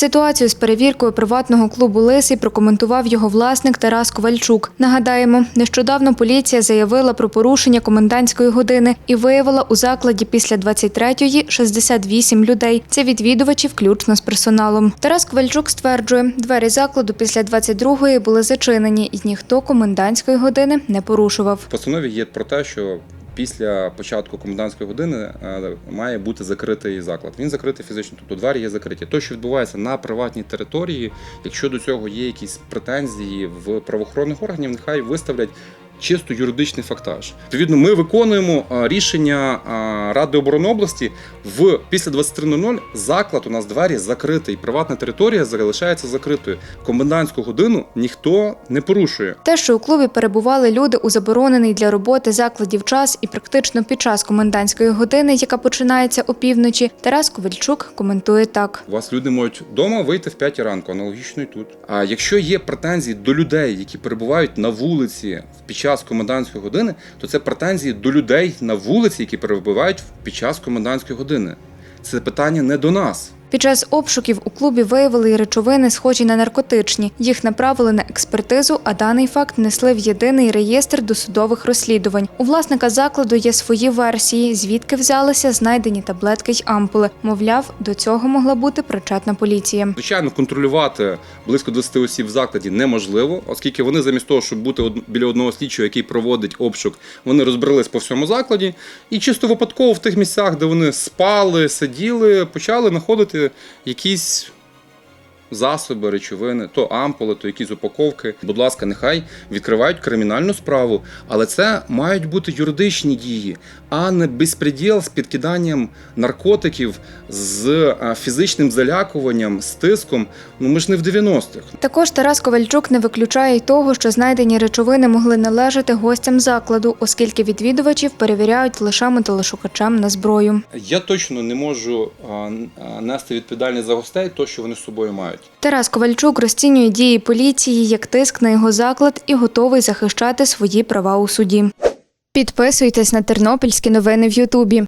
Ситуацію з перевіркою приватного клубу Лисий прокоментував його власник Тарас Ковальчук. Нагадаємо, нещодавно поліція заявила про порушення комендантської години і виявила у закладі після 23-ї 68 людей. Це відвідувачі включно з персоналом. Тарас Ковальчук стверджує, двері закладу після 22-ї були зачинені, і ніхто комендантської години не порушував. В постанові є про те, що після початку комендантської години е, має бути закритий заклад. Він закритий фізично, тобто двері є закриті. То, що відбувається на приватній території, якщо до цього є якісь претензії в правоохоронних органів, нехай виставлять. Чисто юридичний фактаж. Відповідно, ми виконуємо рішення Ради оборони області в після 23.00 заклад у нас двері закритий. Приватна територія залишається закритою. Комендантську годину ніхто не порушує. Те, що у клубі перебували люди у заборонений для роботи закладів час і практично під час комендантської години, яка починається опівночі, Тарас Ковальчук коментує так. У вас люди можуть вдома вийти в 5 ранку, аналогічно і тут. А якщо є претензії до людей, які перебувають на вулиці під час комендантської години, то це претензії до людей на вулиці, які перебувають під час комендантської години. Це питання не до нас. Під час обшуків у клубі виявили й речовини, схожі на наркотичні. Їх направили на експертизу, а даний факт внесли в єдиний реєстр досудових розслідувань. У власника закладу є свої версії, звідки взялися знайдені таблетки й ампули. Мовляв, до цього могла бути причетна поліція. Звичайно, контролювати близько 20 осіб в закладі неможливо, оскільки вони замість того, щоб бути біля одного слідчого, який проводить обшук, вони розбрелись по всьому закладі, і чисто випадково в тих місцях, де вони спали, сиділи, почали знаходити якісь. Засоби, речовини, то ампули, то якісь упаковки. Будь ласка, нехай відкривають кримінальну справу, але це мають бути юридичні дії, а не безпреділ з підкиданням наркотиків, з е, фізичним залякуванням, з тиском. Ну ми ж не в 90-х. Також Тарас Ковальчук не виключає й того, що знайдені речовини могли належати гостям закладу, оскільки відвідувачів перевіряють лише металошукачем на зброю. Я точно не можу н- а, нести відповідальність за гостей, то що вони з собою мають. Тарас Ковальчук розцінює дії поліції як тиск на його заклад і готовий захищати свої права у суді. Підписуйтесь на тернопільські новини в Ютубі.